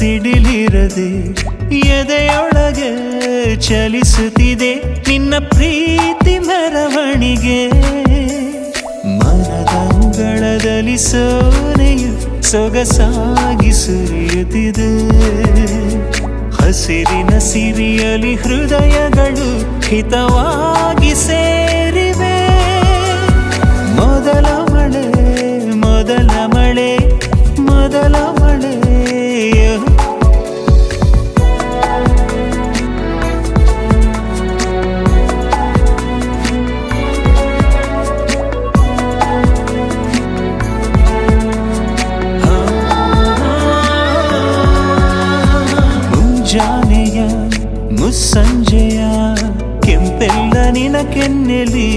ಸಿಡಿಲಿರದೆ ಎದೆಯೊಳಗೆ ಚಲಿಸುತ್ತಿದೆ ನಿನ್ನ ಪ್ರೀತಿ ಮೆರವಣಿಗೆ. ಮನದಂಗಳದಲ್ಲಿ ಸೋನೆಯು ಸೊಗಸಾಗಿ ಸುರಿಯುತ್ತಿದೆ. ಹಸಿರಿನ ಸಿರಿಯಲಿ ಹೃದಯಗಳು ಹಿತವಾಗಿ ಸೇರಿವೆ. ಮೊದಲ ಮಳೆ ಮೊದಲ ಮಳೆ ಮೊದಲ ಮಳೆ. ಮುಂಜಾನೆಯ ಮುಸ್ಸಂಜೆಯ ಕೆಂಪೆಲ್ಲ ನಿನ ಕೆನ್ನೆಲಿ